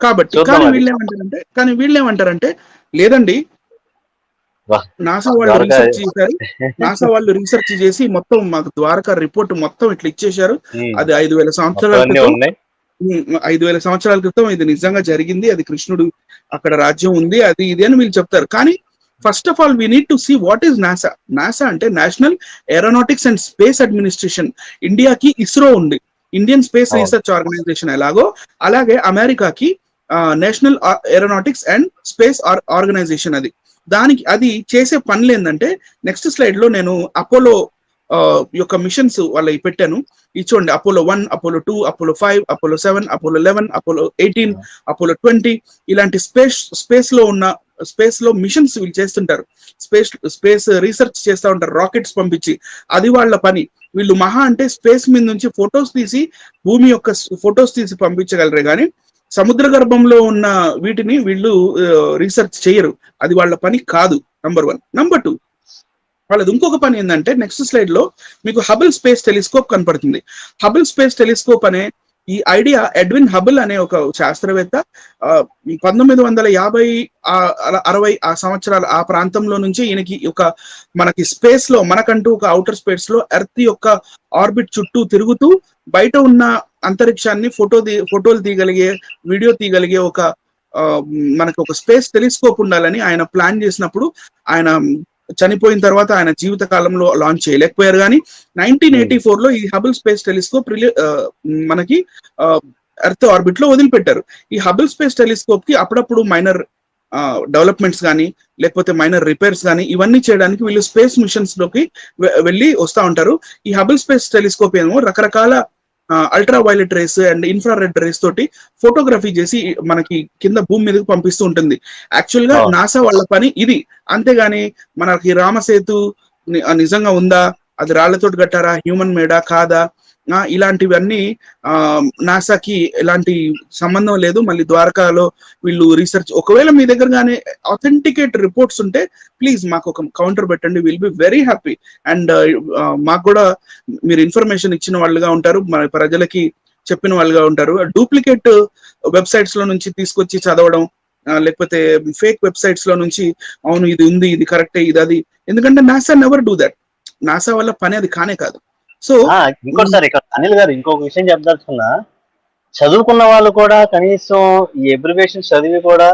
కాబట్టి కానీ. వీళ్ళు ఏమంటారంటే కానీ వీళ్ళు ఏమంటారంటే లేదండి నాసా వాళ్ళు రీసెర్చ్ చేశారు. నాసా వాళ్ళు రీసెర్చ్ చేసి మొత్తం మాకు ద్వారకా రిపోర్ట్ మొత్తం ఇట్లా ఇచ్చేశారు. అది ఐదు వేల సంవత్సరాల క్రితం. ఐదు వేల సంవత్సరాల క్రితం ఇది నిజంగా జరిగింది. అది కృష్ణుడు అక్కడ రాజ్యం ఉంది అది ఇది అని వీళ్ళు చెప్తారు. కానీ first of all we need to see what is NASA NASA అంటే national aeronautics and space administration ఇండియాకి ఇస్రో ఉంది. Indian space. రీసెర్చ్ ఆర్గనైజేషన్ ఎలాగో అలాగే అమెరికాకి national aeronautics and space organization అది. దానికి అది చేసే పనులు ఏంటంటే నెక్స్ట్ స్లైడ్లో నేను అపోలో యొక్క మిషన్స్ వాళ్ళకి పెట్టాను. ఇది చూడండి Apollo one Apollo two Apollo five Apollo seven Apollo eleven Apollo eighteen Apollo twenty ఇలాంటి స్పేస్ స్పేస్లో ఉన్న స్పేస్లో మిషన్స్ వీళ్ళు చేస్తుంటారు. స్పేస్ స్పేస్ రీసెర్చ్ చేస్తూ ఉంటారు రాకెట్స్ పంపించి. అది వాళ్ళ పని. వీళ్ళు మహా అంటే స్పేస్ మీద నుంచి ఫొటోస్ తీసి భూమి యొక్క ఫొటోస్ తీసి పంపించగలరే కానీ సముద్ర గర్భంలో ఉన్న వీటిని వీళ్ళు రీసెర్చ్ చేయరు. అది వాళ్ళ పని కాదు నంబర్ వన్ నంబర్ టూ వాళ్ళది ఇంకొక పని ఏంటంటే నెక్స్ట్ స్లైడ్లో మీకు హబుల్ స్పేస్ టెలిస్కోప్ కనపడుతుంది. హబుల్ స్పేస్ టెలిస్కోప్ అనే ఈ ఐడియా ఎడ్విన్ హబుల్ అనే ఒక శాస్త్రవేత్త ఆ, పంతొమ్మిది వందల యాభై ఆ, అరవై ఆ సంవత్సరాల ఆ ప్రాంతంలో నుంచి ఈయనకి ఒక మనకి స్పేస్లో మనకంటూ ఒక అవుటర్ స్పేస్లో ఎర్త్ యొక్క ఆర్బిట్ చుట్టూ తిరుగుతూ బయట ఉన్న అంతరిక్షాన్ని ఫోటో తీ ఫోటోలు తీయగలిగే వీడియో తీయగలిగే ఒక మనకు ఒక స్పేస్ టెలిస్కోప్ ఉండాలని ఆయన ప్లాన్ చేసినప్పుడు ఆయన చనిపోయిన తర్వాత ఆయన జీవిత కాలంలో లాంచ్ చేయలేకపోయారు. కానీ నైన్టీన్ ఎయిటీ ఫోర్లో ఈ హబుల్ స్పేస్ టెలిస్కోప్ రిలే మనకి ఎర్త్ ఆర్బిట్లో వదిలిపెట్టారు. ఈ హబుల్ స్పేస్ టెలిస్కోప్కి అప్పుడప్పుడు మైనర్ డెవలప్మెంట్స్ కానీ లేకపోతే మైనర్ రిపేర్స్ కానీ ఇవన్నీ చేయడానికి వీళ్ళు స్పేస్ మిషన్స్లోకి వె- వెళ్ళి వస్తూ ఉంటారు. ఈ హబుల్ స్పేస్ టెలిస్కోప్ ఏమో రకరకాల ultraviolet rays and infrared rays తోటి ఫోటోగ్రఫీ చేసి మనకి కింద భూమి మీదకి పంపిస్తూ ఉంటుంది. యాక్చువల్గా. నాసా వాళ్ళ పని ఇది. అంతేగాని మనకి రామసేతు నిజంగా ఉందా? అది రాళ్ళతోటి కట్టారా? హ్యూమన్ మేడా కాదా? ఇలాంటివన్నీ ఆ నాసాకి ఎలాంటి సంబంధం లేదు. మళ్ళీ ద్వారకాలో వీళ్ళు రీసెర్చ్ ఒకవేళ మీ దగ్గర కానీ అథెంటికేట్ రిపోర్ట్స్ ఉంటే ప్లీజ్ మాకు ఒక కౌంటర్ పెట్టండి. Will be very happy and మాకు కూడా మీరు ఇన్ఫర్మేషన్ ఇచ్చిన వాళ్ళుగా ఉంటారు. మన ప్రజలకి చెప్పిన వాళ్ళుగా ఉంటారు. డూప్లికేట్ వెబ్సైట్స్లో నుంచి తీసుకొచ్చి చదవడం లేకపోతే ఫేక్ వెబ్సైట్స్లో నుంచి అవును ఇది ఉంది ఇది కరెక్టే ఇది అది. ఎందుకంటే NASA never do that NASA వల్ల పని అది కానే కాదు. సో ఇంకోటి సార్ ఇక్కడ అనిల్ గారు ఇంకొక విషయం చెప్పదలుచుకున్నా. చదువుకున్న వాళ్ళు కూడా కనీసం ఈ ఎబ్రివేషన్ చదివి కూడా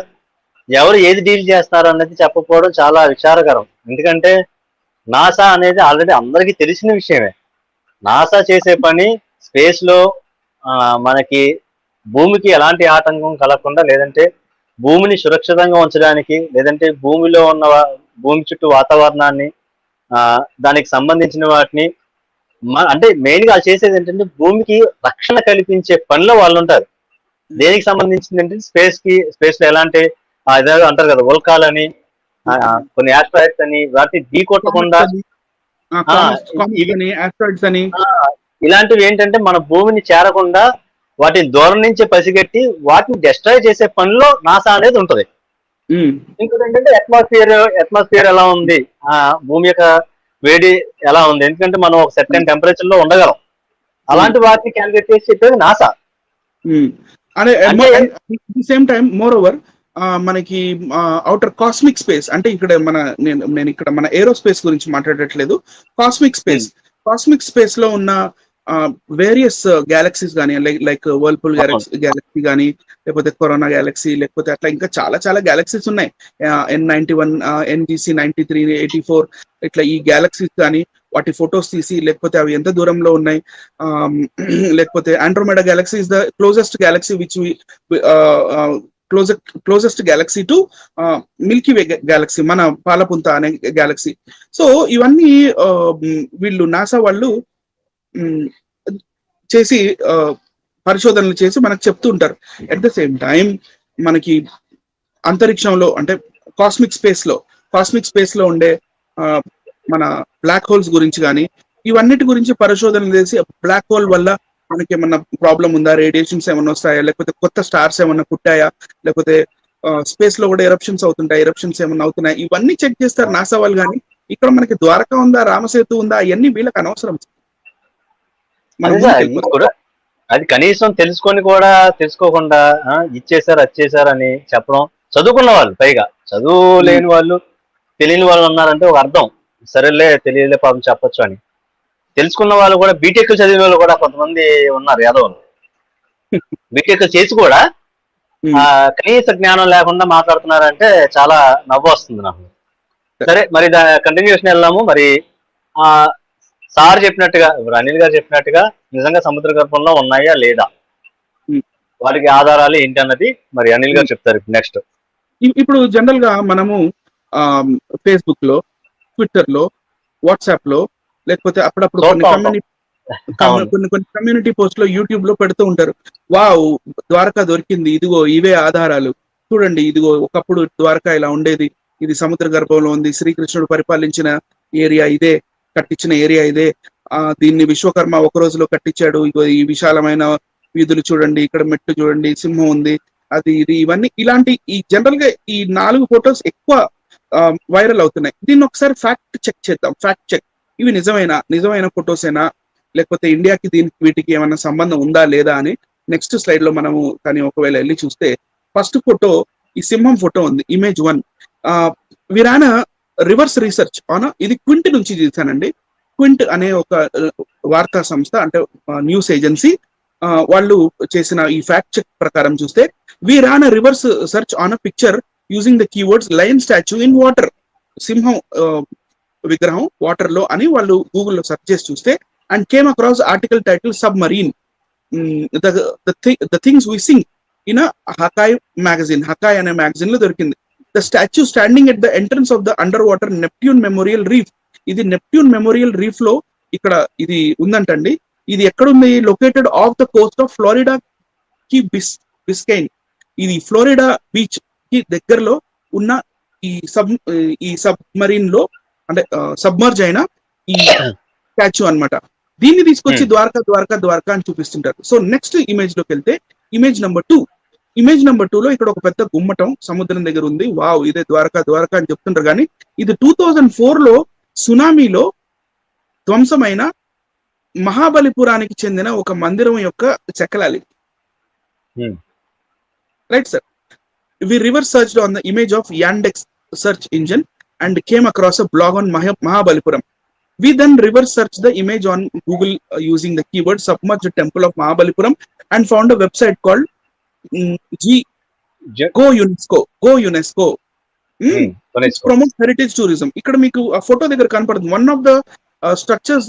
ఎవరు ఏది డీల్ చేస్తారు అనేది చెప్పకపోవడం చాలా విచారకరం. ఎందుకంటే నాసా అనేది ఆల్రెడీ అందరికీ తెలిసిన విషయమే. నాసా చేసే పని స్పేస్లో మనకి భూమికి ఎలాంటి ఆటంకం కలగకుండా లేదంటే భూమిని సురక్షితంగా ఉంచడానికి లేదంటే భూమిలో ఉన్న భూమి చుట్టూ వాతావరణాన్ని దానికి సంబంధించిన వాటిని అంటే మెయిన్గా చేసేది ఏంటంటే భూమికి రక్షణ కల్పించే పనిలో వాళ్ళు ఉంటారు. దేనికి సంబంధించింది అంటే స్పేస్కి స్పేస్లో ఎలాంటి ఇదేదో అంటారు కదా ఉల్కాలని కొన్ని ఆస్ట్రాయిడ్స్ అని వాటిని ఢీ కొట్టకుండా అని ఇలాంటివి ఏంటంటే మన భూమిని చేరకుండా వాటిని దూరం నుంచి పసిగట్టి వాటిని డిస్ట్రాయ్ చేసే పనిలో నాసా అనేది ఉంటది. ఇంకోటి ఏంటంటే అట్మాస్ఫియర్ అట్మాస్ఫియర్ ఎలా ఉంది? ఆ భూమి యొక్క వేడి ఎలా ఉంది? ఎందుకంటే మనం ఒక సెర్టన్ టెంపరేచర్లో ఉండగలం. అలాంటి వాటిని క్యాలిక్యులేట్ చేసి చెప్పేది NASA. Same time moreover మనకి అవుటర్ కాస్మిక్ స్పేస్ అంటే ఇక్కడ మన నేను నేను ఇక్కడ మన ఏరోస్పేస్ గురించి మాట్లాడట్లేదు. కాస్మిక్ స్పేస్ కాస్మిక్ స్పేస్లో ఉన్న వేరియస్ గ్యాలక్సీస్ కానీ like like whirlpool galaxy galaxy కానీ లేకపోతే కరోనా గ్యాలక్సీ లేకపోతే అట్లా ఇంకా చాలా చాలా గ్యాలక్సీస్ ఉన్నాయి. N ninety one NGC ninety three eighty four ఇట్లా ఈ గ్యాలక్సీస్ కానీ వాటి ఫొటోస్ తీసి లేకపోతే అవి ఎంత దూరంలో ఉన్నాయి లేకపోతే Andromeda galaxy is the closest galaxy which closest closest galaxy to milky way galaxy మన పాలపుంత అనే గ్యాలక్సీ సో ఇవన్నీ వీళ్ళు నాసా వాళ్ళు చేసి పరిశోధనలు చేసి మనకు చెప్తూ ఉంటారు. అట్ ద సేమ్ టైం మనకి అంతరిక్షంలో అంటే కాస్మిక్ స్పేస్లో కాస్మిక్ స్పేస్లో ఉండే మన బ్లాక్ హోల్స్ గురించి కానీ ఇవన్నిటి గురించి పరిశోధనలు చేసి బ్లాక్ హోల్ వల్ల మనకి ఏమన్నా ప్రాబ్లం ఉందా? రేడియేషన్స్ ఏమైనా వస్తాయా? లేకపోతే కొత్త స్టార్స్ ఏమన్నా పుట్టాయా? లేకపోతే స్పేస్లో కూడా ఎరప్షన్స్ అవుతుంటాయి? ఎరప్షన్స్ ఏమన్నా అవుతున్నాయి? ఇవన్నీ చెక్ చేస్తారు నాసా వాళ్ళు కానీ ఇక్కడ మనకి ద్వారకా ఉందా? రామసేతు ఉందా? అవన్నీ వీళ్ళకి అనవసరం మనం అదే సార్, ముందుకు ఇది కూడా. అది కనీసం తెలుసుకొని కూడా తెలుసుకోకుండా ఇచ్చేసారు వచ్చేసారు అని చెప్పడం చదువుకున్న వాళ్ళు పైగా. చదువు లేని వాళ్ళు తెలియని వాళ్ళు ఉన్నారంటే ఒక అర్థం. సరేలే తెలియలే పాపం చెప్పొచ్చు అని. తెలుసుకున్న వాళ్ళు కూడా బీటెక్ చదివిన వాళ్ళు కూడా కొంతమంది ఉన్నారు యాదవులు. బీటెక్ చేసి కూడా. ఆ, కనీస జ్ఞానం లేకుండా మాట్లాడుతున్నారంటే చాలా నవ్వు వస్తుంది నాకు. సరే. మరి కంటిన్యూషన్ వెళ్దాము. మరి ఆ సార్ చెప్పినట్టుగా ఇప్పుడు అనిల్ గారు చెప్పినట్టుగా నిజంగా సముద్ర గర్భంలో ఉన్నాయా లేదా. వాటికి ఆధారాలు ఏంటి అన్నది మరి అనిల్ గారు చెప్తారు నెక్స్ట్ ఇప్పుడు జనరల్గా మనము ఫేస్బుక్లో ట్విట్టర్లో వాట్సాప్లో లేకపోతే అప్పుడప్పుడు కొన్ని కొన్ని కమ్యూనిటీ పోస్ట్లో యూట్యూబ్లో పెడుతూ ఉంటారు. వావ్ ద్వారకా దొరికింది ఇదిగో ఇవే ఆధారాలు. చూడండి ఇదిగో ఒకప్పుడు ద్వారకా ఇలా ఉండేది. ఇది సముద్ర గర్భంలో ఉంది శ్రీకృష్ణుడు పరిపాలించిన ఏరియా ఇదే. కట్టించిన ఏరియా ఇదే. ఆ దీన్ని విశ్వకర్మ ఒక రోజులో కట్టించాడు. ఇగో ఈ విశాలమైన వీధులు చూడండి ఇక్కడ మెట్టు చూడండి సింహం ఉంది అది ఇది ఇవన్నీ ఇలాంటి ఈ జనరల్గా ఈ నాలుగు ఫొటోస్ ఎక్కువ వైరల్ అవుతున్నాయి. దీన్ని ఒకసారి ఫ్యాక్ట్ చెక్ చేద్దాం. ఫ్యాక్ట్ చెక్ ఇవి నిజమైన? నిజమైన ఫొటోసేనా లేకపోతే ఇండియాకి దీనికి వీటికి ఏమైనా సంబంధం ఉందా లేదా అని నెక్స్ట్ స్లైడ్లో మనము కానీ ఒకవేళ వెళ్ళి చూస్తే ఫస్ట్ ఫోటో ఈ సింహం ఫోటో ఉంది image one we ran a reverse research. On ఇది క్వింట్ నుంచి చేశానండి. క్వింట్ అనే ఒక వార్తా సంస్థ అంటే న్యూస్ ఏజెన్సీ వాళ్ళు చేసిన ఈ ఫ్యాక్ట్ చెక్ ప్రకారం చూస్తే we ran reverse search on a picture using the keywords lion statue in water సింహం విగ్రహం వాటర్లో అని వాళ్ళు గూగుల్లో సెర్చ్ చేసి చూస్తే and came across article title submarine the things we sing in Hakai magazine Hakai అనే మ్యాగజైన్లో దొరికింది. The statue standing at the entrance of the underwater Neptune memorial reef ఇది నెప్ట్యూన్ మెమోరియల్ రీఫ్లో ఇక్కడ ఇది ఉందంటండి. ఇది ఎక్కడుంది? Located off the coast of Florida కి బిస్ బిస్కైన్ ఇది ఫ్లోరిడా బీచ్కి దగ్గరలో ఉన్న ఈ సబ్ ఈ సబ్మరీన్లో అంటే సబ్మర్జ్ అయిన ఈ స్టాచ్యూ అన్నమాట. దీన్ని తీసుకొచ్చి Hmm. ద్వారకా ద్వారకా ద్వారకా అని చూపిస్తుంటారు. సో నెక్స్ట్ ఇమేజ్లోకి వెళ్తే image number two image number two లో ఇక్కడ ఒక పెద్ద గుమ్మటం సముద్రం దగ్గర ఉంది. వావ్ ఇదే ద్వారకా ద్వారకా అని చెప్తుంటారు కానీ ఇది టూ లో ఫోర్లో సునామీలో ధ్వంసమైన మహాబలిపురానికి చెందిన ఒక మందిరం యొక్క చెక్కలాలి. Right sir we reverse search on the image of Yandex search engine and came across a blog on Mahabalipuram we then reverse search the image on Google using the keyword submerge temple of Mahabalipuram and found a website called Go UNESCO. Go UNESCO. Mm, promote heritage tourism ఇక్కడ మీకు ఆ photo దగ్గర కనపడుతుంది. One of the structures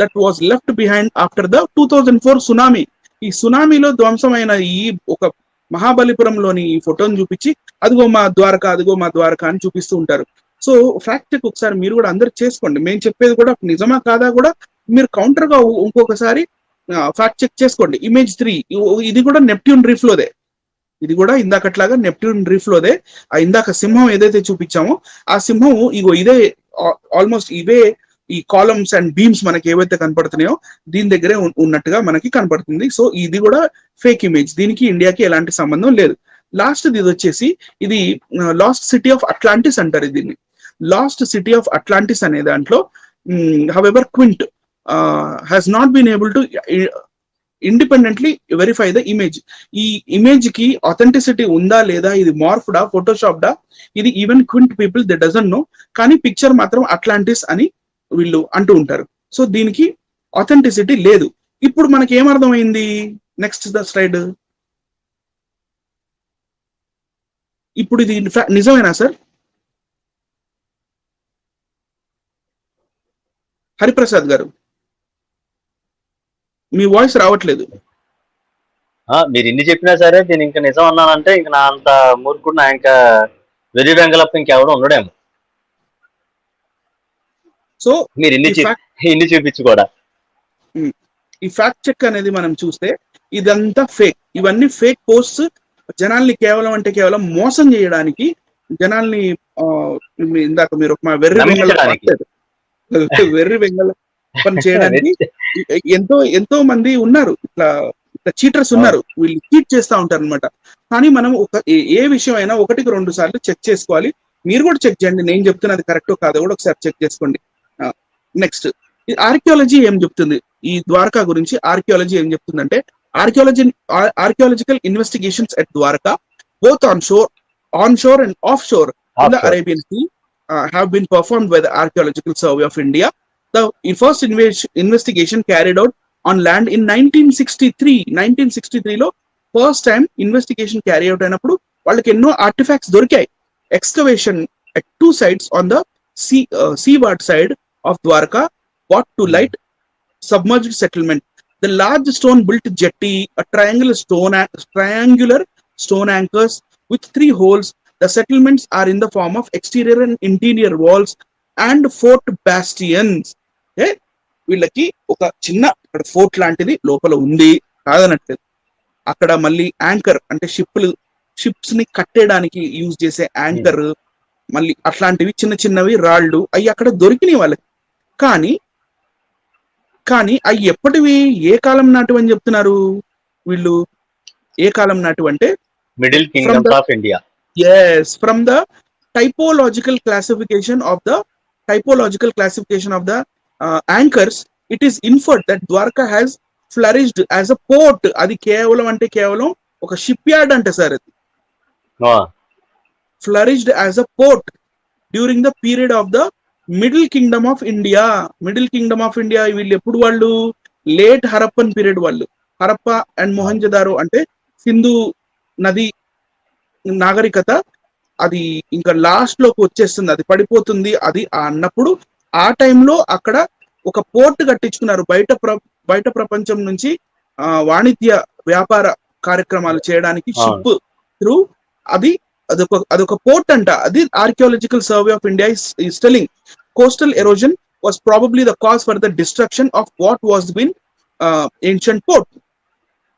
that was left behind after the two thousand four tsunami ఈ సునామీలో ధ్వంసమైన ఈ ఒక మహాబలిపురంలోని ఈ ఫోటోని చూపించి అదిగో మా ద్వారక అదిగో మా ద్వారక అని చూపిస్తూ ఉంటారు. సో ఫ్యాక్ట్ చెక్ ఒకసారి మీరు కూడా అందరు చేసుకోండి. మేము చెప్పేది కూడా నిజమా కాదా కూడా మీరు కౌంటర్గా ఇంకొకసారి ఫ్యాక్ట్ చెక్ చేసుకోండి. ఇమేజ్ త్రీ ఇది కూడా నెప్ట్యూన్ రీఫ్ లోదే. ఇది కూడా ఇందాకట్లాగా నెప్ట్యూన్ రీఫ్ లోదే. ఆ ఇందాక సింహం ఏదైతే చూపించామో ఆ సింహం ఇగో ఇదే ఆల్మోస్ట్ ఇవే ఈ కాలమ్స్ అండ్ బీమ్స్ మనకి ఏవైతే కనపడుతున్నాయో దీని దగ్గరే ఉన్నట్టుగా మనకి కనపడుతుంది. సో ఇది కూడా ఫేక్ ఇమేజ్ దీనికి ఇండియాకి ఎలాంటి సంబంధం లేదు. లాస్ట్ ఇది వచ్చేసి ఇది లాస్ట్ సిటీ ఆఫ్ అట్లాంటిస్ అంటారు దీన్ని. లాస్ట్ సిటీ ఆఫ్ అట్లాంటిస్ అనే దాంట్లో however Quint has not been able to independently verify the image ఈ ఇమేజ్కి అథెంటిసిటీ ఉందా లేదా ఇది మార్ఫ్డా ఫోటోషాప్డా ఇది even Quint people they doesn't know కానీ పిక్చర్ మాత్రం అట్లాంటిస్ అని వీళ్ళు అంటూ ఉంటారు. సో దీనికి అథెంటిసిటీ లేదు. ఇప్పుడు మనకి ఏమర్థమైంది నెక్స్ట్ ద స్లైడ్ ఇప్పుడు ఇది నిజమేనా సార్ హరిప్రసాద్ గారు. మీ వాయిస్ రావట్లేదు. మీరు ఇన్ని చెప్పినా సరే దీని ఇంకా నిజం అన్నానంటే ఇంక నా అంత మూర్ఖుడు నా ఇంకా వెర్రి వెంగలప్ప ఇంకెవడో ఉండడేమో. సో మీరు fact- ఇన్ని చూపించి కూడా. ఈ ఫ్యాక్ట్ చెక్ అనేది మనం చూస్తే ఇదంతా ఫేక్ ఇవన్నీ ఫేక్ పోస్ట్స్ జనాల్ని కేవలం అంటే కేవలం మోసం చేయడానికి జనాల్ని ఇందాక మీరు వెర్రి వెంగళ. వెర్రి వెంగళ పని చేయడానికి ఎంతో ఎంతో మంది ఉన్నారు. ఇట్లా ఇట్లా చీటర్స్ ఉన్నారు. వీళ్ళు చీట్ చేస్తా ఉంటారు అనమాట కానీ మనం ఒక ఏ విషయం అయినా ఒకటికి రెండు సార్లు చెక్ చేసుకోవాలి. మీరు కూడా చెక్ చేయండి. నేను చెప్తున్నది కరెక్టో కాదు కూడా ఒకసారి చెక్ చేసుకోండి. నెక్స్ట్ ఆర్కియాలజీ ఏం చెప్తుంది? ఈ ద్వారకా గురించి ఆర్కియాలజీ ఏం చెప్తుందంటే archaeology archaeological investigation at Dwarka both on shore on shore and off shore in the Arabian sea have been perform by the archaeological survey of India The first inve- investigation carried out on land in 1963. 1963 లో first time investigation carry out అయినప్పుడు వాళ్ళకి ఎన్నో artifacts దొరికాయి excavation at two sites on the sea uh, seaward side of Dwarka brought to light submerged settlement. The large stone built jetty, a triangular stone an- triangular stone anchors with three holes. The settlements are in the form of exterior and and fort bastions. Okay? వీళ్ళకి ఒక చిన్న అక్కడ fort లాంటిది లోపల ఉంది. కాదనట్టు అక్కడ మళ్ళీ anchor అంటే షిప్లు షిప్స్ని కట్టేయడానికి యూజ్ చేసే యాంకర్ మళ్ళీ అట్లాంటివి చిన్న చిన్నవి రాళ్ళు అవి అక్కడ దొరికినాయి వాళ్ళకి. కానీ కానీ అవి ఎప్పటివి? ఏ కాలం నాటివి అని చెప్తున్నారు వీళ్ళు? ఏ కాలం నాటివి అంటే middle kingdoms of India yes from the typological classification of the typological classification of the uh, anchors it is inferred that dwarka has flourished as a port అది కేవలం అంటే కేవలం ఒక షిప్ యార్డ్ అంటే సార్ అది flourished as a port during the period of the middle kingdom of India middle kingdom of India వీళ్ళు ఎప్పుడు వాళ్ళు లేట్ హరప్పన్ పీరియడ్ వాళ్ళు హరప్ప అండ్ మొహంజదారో అంటే సింధు నది నాగరికత అది ఇంకా లాస్ట్లోకి వచ్చేస్తుంది. అది పడిపోతుంది. అది అన్నప్పుడు ఆ టైంలో అక్కడ ఒక పోర్ట్ కట్టించుకున్నారు. బయట ప్ర బయట ప్రపంచం నుంచి వాణిజ్య వ్యాపార కార్యక్రమాలు చేయడానికి. షిప్ త్రూ అది అదొక అదొక పోర్ట్ అంట. అది archaeological survey of India is telling coastal erosion was probably the cause for the destruction of what was been ancient port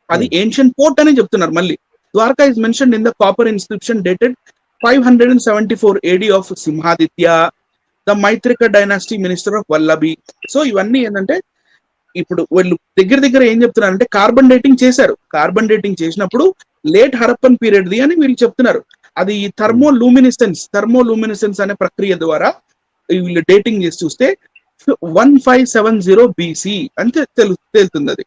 అది ఏన్షియంట్ పోర్ట్ అని చెప్తున్నారు మళ్ళీ. Dwarka is mention in the copper inscription dated five hundred and seventy four AD of Simhaditya the Maitrika dynasty minister of Vallabhi so ఇవన్నీ ఏంటంటే ఇప్పుడు వీళ్ళు దగ్గర దగ్గర ఏం చెప్తున్నారు అంటే కార్బన్ డేటింగ్ చేశారు. కార్బన్ డేటింగ్ చేసినప్పుడు లేట్ హరప్పన్ పీరియడ్ ది అని వీళ్ళు చెప్తున్నారు. అది థర్మో లూమినిసెన్స్ థర్మో లూమినిసెన్స్ అనే ప్రక్రియ ద్వారా వీళ్ళు డేటింగ్ చేసి చూస్తే one five seven zero BC అని తెలు తేలుతుంది అది.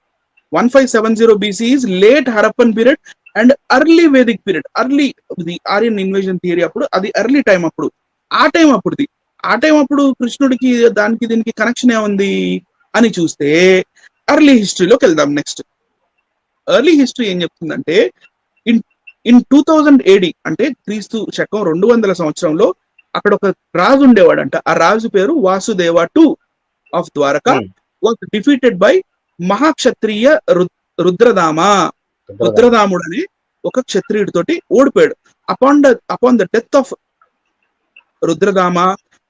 One five seven zero BC is late Harappan period and early Vedic period early ఇది ఆర్యన్ ఇన్వేజన్ థియరీ అప్పుడు అది ఎర్లీ టైం అప్పుడు. ఆ టైం అప్పుడుది. ఆ టైం అప్పుడు కృష్ణుడికి దానికి దీనికి కనెక్షన్ ఏముంది అని చూస్తే ఎర్లీ హిస్టరీలోకి వెళ్దాం నెక్స్ట్ ఎర్లీ హిస్టరీ ఏం చెప్తుందంటే in in two thousand AD అంటే క్రీస్తు శకం రెండు వందల సంవత్సరంలో అక్కడ ఒక రాజు ఉండేవాడంట. ఆ రాజు పేరు Vasudeva two of Dwarka. Was defeated by Mahakshatriya రు- రుద్రదామ. రుద్రదాముడు అని ఒక క్షత్రియుడితోటి ఓడిపోయాడు. Upon the upon the death of Rudradama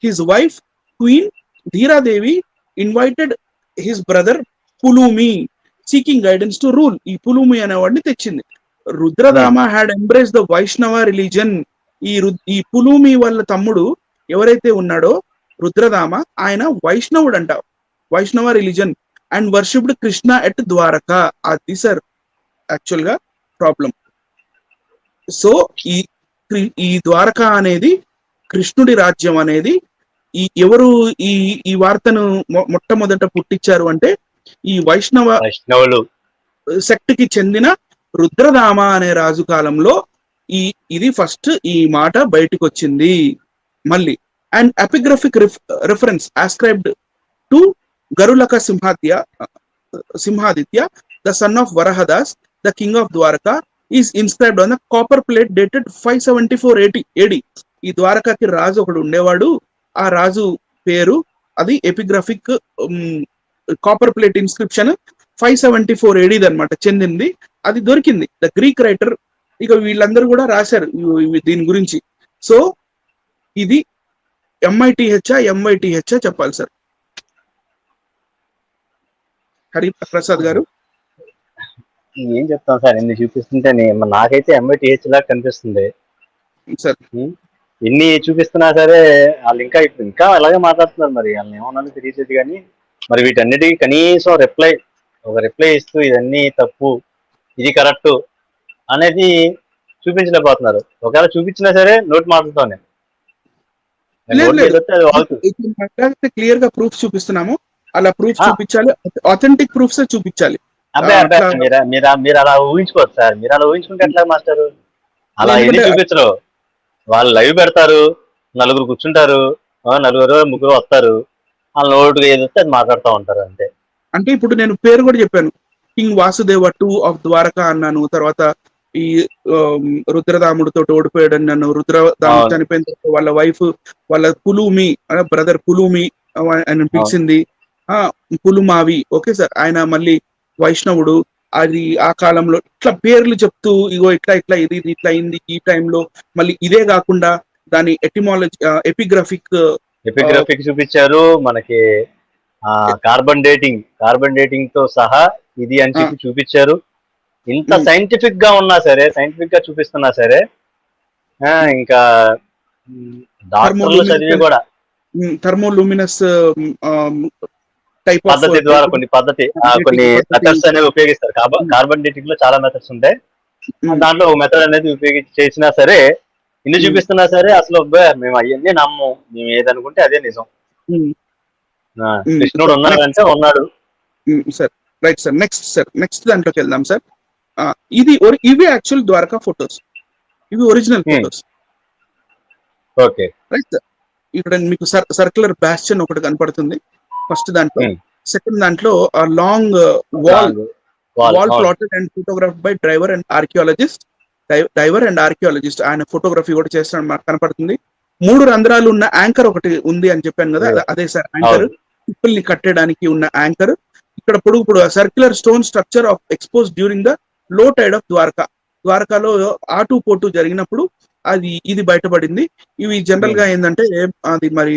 his wife queen Dhiradevi invited his brother Pulumi seeking guidance to rule ఈ పులూమి అనేవాడిని తెచ్చింది. Rudradama had embrace the Vaishnava religion ఈ ఈ పులూమి వాళ్ళ తమ్ముడు ఎవరైతే ఉన్నాడో రుద్రదామ ఆయన వైష్ణవుడు అంట Vaishnava religion and worshipped Krishna at Dwarka అది సార్ యాక్చువల్గా ప్రాబ్లం సో ఈ ఈ ద్వారకా అనేది కృష్ణుడి రాజ్యం అనేది ఈ ఎవరు ఈ ఈ వార్తను మొట్టమొదట పుట్టించారు అంటే ఈ వైష్ణవ వైష్ణవులు. సెక్ట్కి చెందిన రుద్రదామ అనే రాజు కాలంలో ఈ ఇది ఫస్ట్ ఈ మాట బయటకు వచ్చింది మళ్ళీ and epigraphic reference ascribed to Garulaka Simhadya Simhaditya the son of Varahadas the king of Dwaraka is inscribed on the copper plate dated five seventy four eighty AD ఈ ద్వారకాకి రాజు ఒకడు ఉండేవాడు. ఆ రాజు పేరు అది epigraphic copper plate inscription five seventy four ఏడీది అనమాట చెందింది. అది దొరికింది. ద గ్రీక్ రైటర్ ఇక వీళ్ళందరూ కూడా రాశారు దీని గురించి. సో ఇది ఎంఐటిహెచ్ఆ ఎంఐటిహెచ్ఆ చెప్పాలి సార్. హరి ప్రసాద్ గారు. ఏం చెప్తాం సార్? ఎన్ని చూపిస్తుంటే నాకైతే ఎంఐటిహెచ్ లాగా కనిపిస్తుంది. సార్. ఎన్ని చూపిస్తున్నా సరే వాళ్ళు ఇంకా ఇప్పుడు ఇంకా అలాగే మాట్లాడుతున్నారు మరి. వాళ్ళని ఏమన్నా తెలియదు కానీ మరి వీటన్నిటికీ కనీసం రిప్లై ఒక రిప్లై ఇస్తూ ఇదన్నీ తప్పు ఇది కరెక్ట్ అనేది చూపించలేకపోతున్నారు. ఒకవేళ చూపించినా సరే నోటి మాటలతోనే. క్లియర్గా ప్రూఫ్ చూపిస్తున్నాము. అలా ప్రూఫ్. చూపించాలి. అథెంటిక్ ప్రూఫ్స్ చూపించాలి. అబ్బాయి అబ్బాయి అట్లా- మీరు మీరు మీరు అలా ఊహించుకోవచ్చు సార్. మీరు అలా ఊహించుకుంటే ఎట్లా మాస్టర్? అలా ఎన్ని చూపించరు? వాళ్ళు లైవ్ పెడతారు నలుగురు కూర్చుంటారు నలుగురు ముగ్గురు వస్తారు. వాళ్ళ నోటుగా ఏది వస్తే అది మాట్లాడుతూ ఉంటారు అంతే. అంటే ఇప్పుడు నేను పేరు కూడా చెప్పాను. King Vasudeva two of Dwarka అన్నాను తర్వాత ఈ రుద్రదాముడితో ఓడిపోయాడు అన్నాను రుద్రదాముడు అవును. చనిపోయిన తర్వాత వాళ్ళ వైఫ్ వాళ్ళ పులుమి బ్రదర్ పులుమి ఆయన పిలిచింది. ఆ పులుమావి ఓకే సార్. ఆయన మళ్ళీ వైష్ణవుడు అది ఆ కాలంలో ఇట్లా పేర్లు చెప్తూ ఇగో ఇట్లా ఇట్లా ఇది ఇది ఇట్లా అయింది ఈ టైంలో మళ్ళీ ఇదే కాకుండా దాని ఎటిమాలజీ ఎపిగ్రఫిక్ ఎపిగ్రఫిక్ చూపించారు మనకి కార్బన్ డేటింగ్ కార్బన్ డేటింగ్తో సహా ఇది అని చెప్పి చూపించారు. ఇంత. సైంటిఫిక్గా ఉన్నా సరే సైంటిఫిక్గా చూపిస్తున్నా సరే ఆ, ఇంకా డాక్టర్లు చదివి కూడా. థర్మోలూమినస్ టైప్ పద్ధతి ద్వారా కొన్ని పద్ధతి కొన్ని. మెథడ్స్ అనేవి ఉపయోగిస్తారు. కార్బన్ కార్బన్ డేటింగ్లో చాలా మెథడ్స్ ఉంటాయి. దాంట్లో ఒక మెథడ్ అనేది ఉపయోగించి చేసినా సరే ఇన్ని ఉమ్. చూపిస్తున్నా సరే అసలు మేము అవన్నీ నమ్ము మేము ఏదనుకుంటే అదే నిజం. కృష్ణుడు ఉన్నాడంటే ఉన్నాడు. Sir right sir next sir next దాంట్లోకి వెళ్దాం సార్ ఇది ఇవి యాక్చువల్ ద్వారకా ఫొటోస్ ఇవి original Hmm. Photos okay right sir ఇక్కడ మీకు సర్క్యులర్ బ్యాస్చన్ ఒకటి కనపడుతుంది. ఫస్ట్ దాంట్లో. సెకండ్ దాంట్లో long wall wall plotted and photograph by driver and archaeologist driver and archaeologist ఆయన ఫోటోగ్రఫీ కూడా చేస్తున్నాడు మాకు కనపడుతుంది. మూడు రంధ్రాలు ఉన్న యాంకర్ ఒకటి ఉంది అని చెప్పాను కదా అదే- సార్ యాంకర్ పిప్పుల్ని కట్టడానికి ఉన్న యాంకర్ ఇక్కడ ఇప్పుడు ఇప్పుడు circular stone structure of expose during the low tide of Dwaraka. ద్వారకాలో ఆటు పోటు జరిగినప్పుడు అది ఇది బయటపడింది. ఇవి జనరల్గా ఏంటంటే అది మరి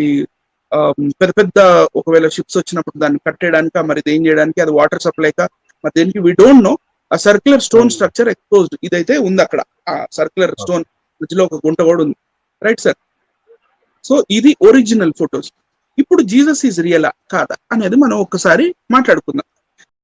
పెద్ద పెద్ద ఒకవేళ షిప్స్ వచ్చినప్పుడు దాన్ని కట్టేయడానికి మరి ఏం చేయడానికి అది వాటర్ సప్లైకా మరి దేనికి వి డోంట్ నో ఆ సర్క్యులర్ స్టోన్. స్ట్రక్చర్ ఎక్స్పోజ్డ్ ఇదైతే ఉంది అక్కడ. ఆ సర్క్యులర్ స్టోన్ మధ్యలో ఒక గుంట కూడా ఉంది. రైట్ సార్ సో ఇది ఒరిజినల్ ఫొటోస్ ఇప్పుడు జీసస్ ఈజ్ రియలా కాదా అనేది మనం ఒక్కసారి మాట్లాడుకుందాం.